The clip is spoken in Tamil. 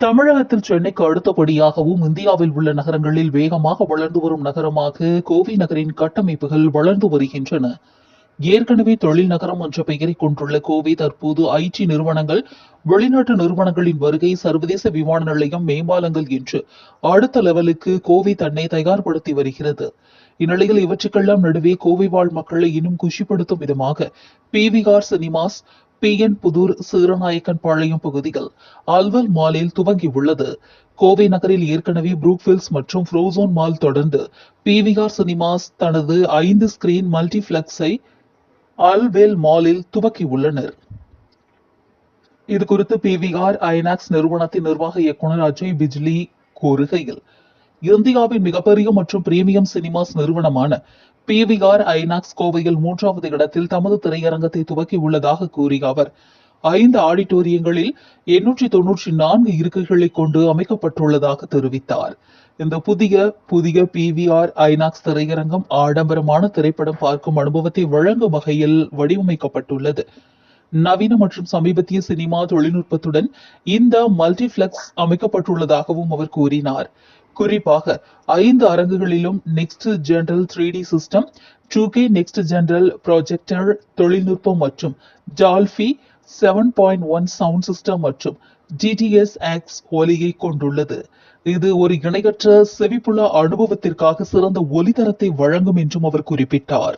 தமிழகத்தில் சென்னைக்கு அடுத்தபடியாகவும் இந்தியாவில் உள்ள நகரங்களில் வேகமாக வளர்ந்து வரும் நகரமாக கோவை நகரின் கட்டமைப்புகள் வளர்ந்து வருகின்றன. ஏற்கனவே தொழில் நகரம் என்ற பெயரை கொண்டுள்ள கோவை தற்போது ஐடி நிறுவனங்கள் வெளிநாட்டு நிறுவனங்களின் வருகை சர்வதேச விமான நிலையம் மேம்பாலங்கள் என்று அடுத்த லெவலுக்கு கோவை தன்னை தயார்படுத்தி வருகிறது. இந்நிலையில் இவற்றுக்கெல்லாம் நடுவே கோவை வாழ் மக்களை இன்னும் குஷிப்படுத்தும் விதமாக பிவிஆர் சினிமாஸ் பி என் புதூர் சீரநாயக்கன் பாளையம் பகுதியில் அல்வல் மாலில் துவங்கியுள்ளது. கோவை நகரில் ஏற்கனவே புரூக்ஃபில்ஸ் மற்றும் ஃப்ரோசோன் மால் தொடர்ந்து பிவிஆர் சினிமாஸ் தனது ஐந்து ஸ்கிரீன் மல்டிபிளெக்ஸை அல்வெல் மாலில் துவக்கியுள்ளனர். இது குறித்து பிவிஆர் ஐநாக்ஸ் நிறுவனத்தின் நிர்வாக இயக்குநர் அஜய் பிஜ்லி கூறுகையில் இந்தியாவின் மிகப்பெரிய மற்றும் பிரீமியம் சினிமாஸ் நிறுவனமான பிவிஆர் ஐநாக்ஸ் கோவையில் மூன்றாவது இடத்தில் தமது திரையரங்கத்தை துவக்கி உள்ளதாக கூறிய அவர் ஐந்து ஆடிட்டோரியங்களில் எண்ணூற்றி தொன்னூற்றி நான்கு இருக்கைகளை கொண்டு அமைக்கப்பட்டுள்ளதாக தெரிவித்தார். இந்த புதிய புதிய பிவிஆர் ஐநாக்ஸ் திரையரங்கம் ஆடம்பரமான திரைப்படம் பார்க்கும் அனுபவத்தை வழங்கும் வகையில் வடிவமைக்கப்பட்டுள்ளது. நவீன மற்றும் சமீபத்திய சினிமா தொழில்நுட்பத்துடன் இந்த மல்டிபிளெக்ஸ் அமைக்கப்பட்டுள்ளதாகவும் அவர் கூறினார். குறிப்பாக ஐந்து அரங்குகளிலும் next general three D system two K next general projector தொழில்நுட்பம் மற்றும் Dolby seven point one sound system மற்றும் டிடிஎஸ் ஆக்ஸ் ஒலியை கொண்டுள்ளது. இது ஒரு இணையற்ற செவிப்புல அனுபவத்திற்காக சிறந்த ஒலிதரத்தை வழங்கும் என்றும் அவர் குறிப்பிட்டார்.